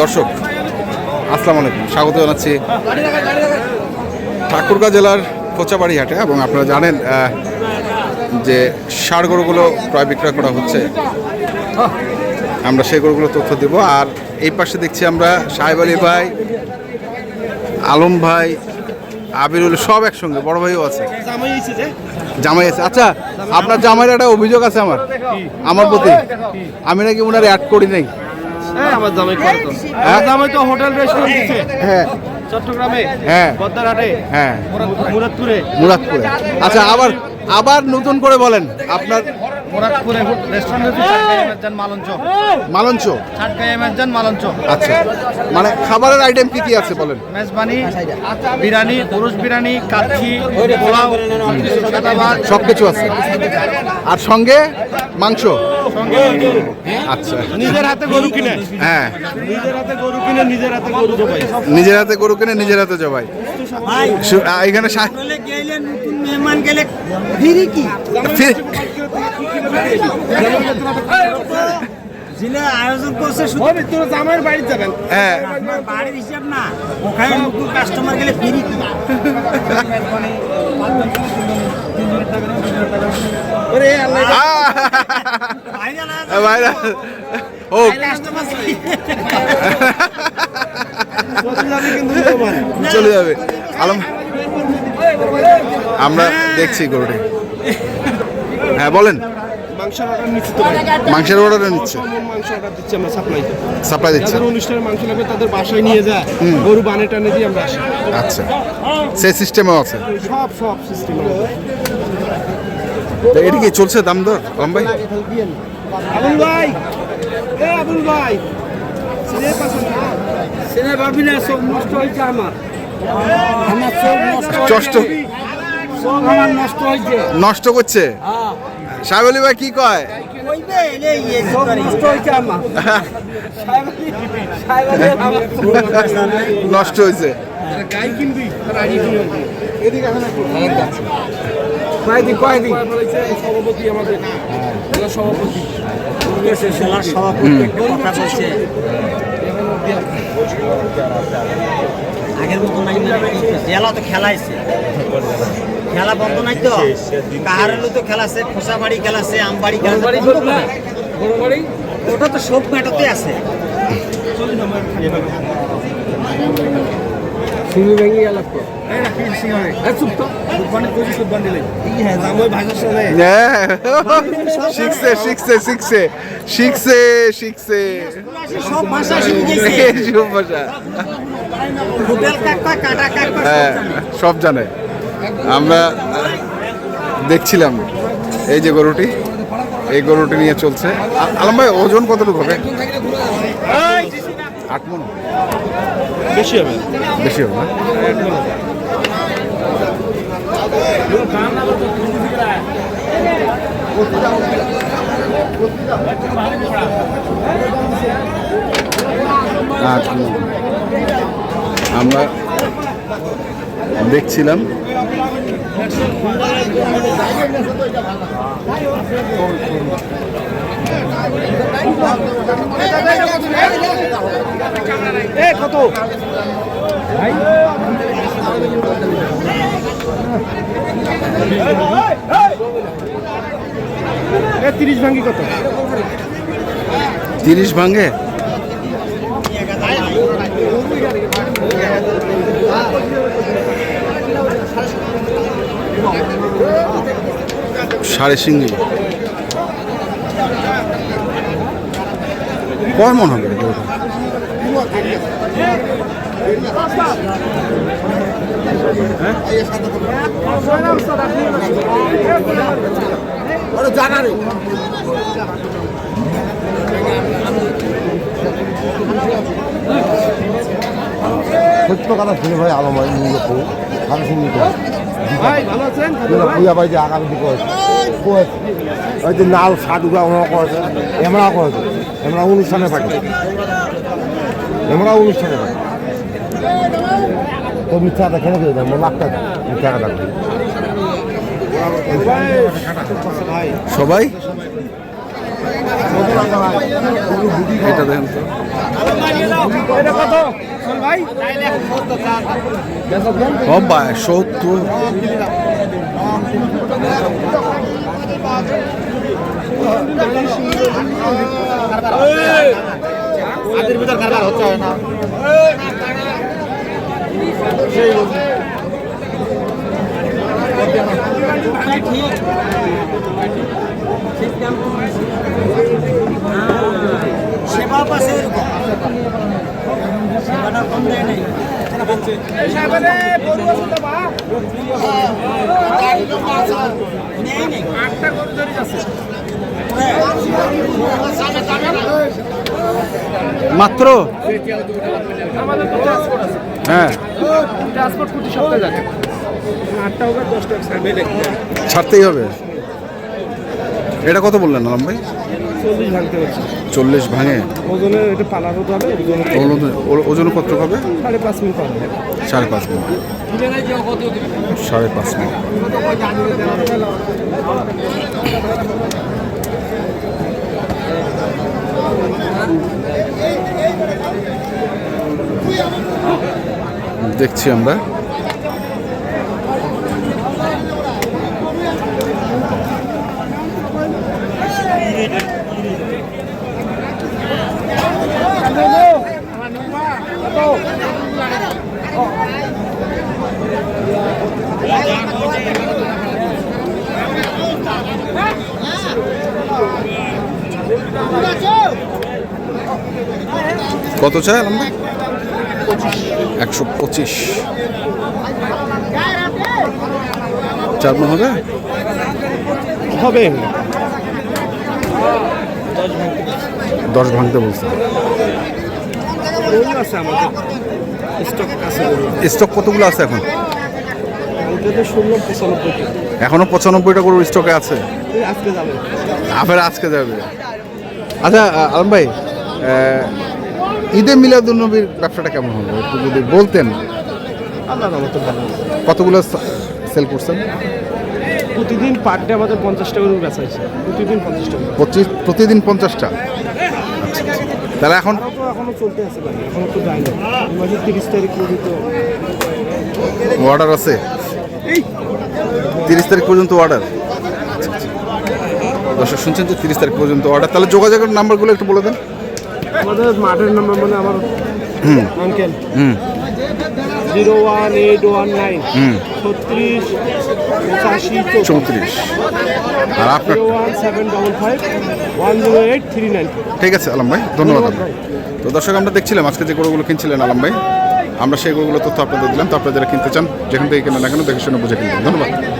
দর্শক, আসসালামু আলাইকুম। স্বাগত জানাচ্ছি ঠাকুরগাঁ জেলার কোচাবাড়ি হাটে এবং আপনারা জানেন যে ষাড় গরুগুলো ক্রয় বিক্রয় করা হচ্ছে। আমরা সেই গরুগুলো তথ্য দেব। আর এই পাশে দেখছি আমরা সাহেব আলী ভাই, আলম ভাই, আবিরুল, সব একসঙ্গে, বড় ভাইও আছে। জামাই আছে। আচ্ছা আপনার জামাইয়ের একটা অভিযোগ আছে আমার আমার প্রতি। আমি নাকি ওনার অ্যাড করি নাই। হ্যাঁ আমার জামাই করে তো। হ্যাঁ? আমার জামাই তো হোটেল রেস্টুরেন্ট দিচ্ছে হ্যাঁ। চট্টগ্রামে হ্যাঁ। পদ্মারহাটে হ্যাঁ। মুরাদপুরে। মুরাদপুরে। আচ্ছা আবার আবার নতুন করে বলেন আপনার রেস্টুরেন্ট হচ্ছে মালঞ্চ। মালঞ্চ? এমারজান মালঞ্চ। আচ্ছা। মানে খাবারের আইটেম কি কি আছে বলেন? মেজবানি বিরিয়ানি পুরুষ বিরিয়ানি কাচ্চি পোলাও সব কিছু আছে। আর সঙ্গে মাংস? আচ্ছা। নিজের হাতে গরু কিনে? হ্যাঁ। নিজের হাতে গরু কিনে নিজের হাতে গরু জবাই। নিজের হাতে গরু কিনে নিজের হাতে জবাই। এখানে গেলে নতুন মেহমান গেলে ফিরি কি? যিনি আয়োজন করছে শুধু হবে তোর জামাইয়ের বাড়ি যাবেন। হ্যাঁ। আপনার বাড়ির হিসাব না ওখানে নতুন কাস্টমার গেলে ফিরি ওরে আল্লাহ। ভাইরা ও। কাস্টমার চলে যাবে চলে যাবে। আলম আমরা দেখছি গরুটি। হ্যাঁ বলেন। মাংসের অর্ডার নিচ্ছি মাংসের অর্ডার নিচ্ছে। মাংস অর্ডার দিচ্ছি আমরা সাপ্লাই সাপ্লাই দিচ্ছে। যাদের অনুষ্ঠানে মাংস লাগবে তাদের বাসায় নিয়ে যায়। গরু বানে টানে দিয়ে আমরা আসি। আচ্ছা। সেই সিস্টেমও আছে। সব সব সিস্টেম এটা কি চলছে দাম দর ভাই? আবুল ভাই। এ আবুল ভাই। সিনে পাশে না? সিনে ভাবি না সব নষ্ট হয়েছে আমার। আমার সব নষ্ট আমার নষ্ট হয়েছে। নষ্ট করছে? সাহেব আলী ভাই কি কয়? ইয়ে নষ্ট হয়েছে আমার। নষ্ট হয়েছে গাই কিনবি তার আগে কিনবি। এদিকে আসে না কয়দি কয়দি? সভাপতি আমাদের। ওরা সভাপতি। সভাপতি। কথা বলছে। আগের মতো নাই জেলা তো খেলাইছে। খেলা বন্ধ নাই তো? কাহারেলো তো খেলাছে খোসাবাড়ি খেলাছে আমবাড়ি খেলাছে বন্ধ করে। ওটা তো সব ম্যাটাতে আছে। শিখছে শিখছে শিখছে। শিখছে শিখছে। সব ভাষা শিখে গেছে। সব ভাষা। হোটেল কাকা কাটা কাকা সব জানে। আমরা দেখছিলাম এই যে গরুটি এই গরুটি নিয়ে চলছে। আলম ভাই ওজন কতটুকু হবে? আট মন। বেশি হবে বেশি হবে না? আমরা দেখছিলাম। কত তিরিশ ভাঙ্গি কত? তিরিশ ভাঙে সাড়ে সিঙ্গি কয় মন হবে রে গরুটা? সত্য কথা ছিল ভাই আলো ভাই নিয়ে তো পুজা যে আগামী ওই যে নাল সাধুগা ওরা করেছে এমরা করেছে এমরা অনুষ্ঠানে থাকে। এমরা অনুষ্ঠানে পাঠি তো মিথ্যা দেখে নাকি আমার লাখটা মিথ্যা কথা সবাই? এটা দেখেন তো। ভাই সত্তর। আদের ভিতর সেবা পাশে এরকম সেবাটা কম দেয় নাই এই সাহেবের গরু আছে। তো বা নেই নেই আটটা গরু ধরে আছে মাত্র আমাদের তো ট্রান্সপোর্ট আছে হ্যাঁ ছাড়তেই প্রতি সপ্তাহে যাবে আটটা হোক আর দশটা হোক সাহেব দেখতে ছাড়তেই হবে এটা কত বললেন আলম ভাই? চল্লিশ ভাঙতে হচ্ছে চল্লিশ ভাঙে। ওজনে এটা পালার হতে হবে ওজন- ওজন কত হবে? সাড়ে পাঁচ মিনিট পাবে সাড়ে পাঁচ মিনিট। সাড়ে পাঁচ মিনিট। দেখছি আমরা। কত চাই ভাই? একশো পঁচিশ। চার হবে? হবে। দশ ভাঙতে বলছে। স্টক কতগুলো আছে এখন? এখনও পঁচানব্বইটা গরুর স্টকে আছে? এই আজকে যাবে। আবার আজকে যাবে আচ্ছা আলম ভাই ঈদে মিলাদুলনবীর ব্যবসাটা কেমন হলো? একটু যদি বলতেন। কতগুলো সেল করছেন? প্রতিদিন পার ডে আমাদের পঞ্চাশটা গরু বেচা হয়েছে। প্রতিদিন পঞ্চাশটা। পঁচিশ প্রতিদিন পঞ্চাশটা? তাহলে এখন এখনও চলতে আছে ভাই এখনও তো যায়নি। মাসের তিরিশ তারিখ পর্যন্ত। অর্ডার আছে? তিরিশ তারিখ পর্যন্ত অর্ডার দর্শক শুনছেন যে তিরিশ তারিখ পর্যন্ত অর্ডার তাহলে যোগাযোগের নাম্বারগুলো একটু বলে দেন। আমাদের মাঠের নাম্বার মানে আমার আঙ্কেল হুম। Zero one eight one nine হুম। ছত্রিশ পঁচাশি চৌত্রিশ। আর আপনার one seven double five one zero eight three nine ঠিক আছে আলম ভাই ধন্যবাদ। তো দর্শক আমরা দেখছিলাম আজকে যে গরুগুলো কিনছিলেন আলম ভাই। আমরা গরুগুলো তথ্য আপনাদের দিলাম। তো আপনারা যারা কিনতে চান, যেখান থেকে কেনা না কেন দেখে শুনে বুঝে কিনবেন। ধন্যবাদ।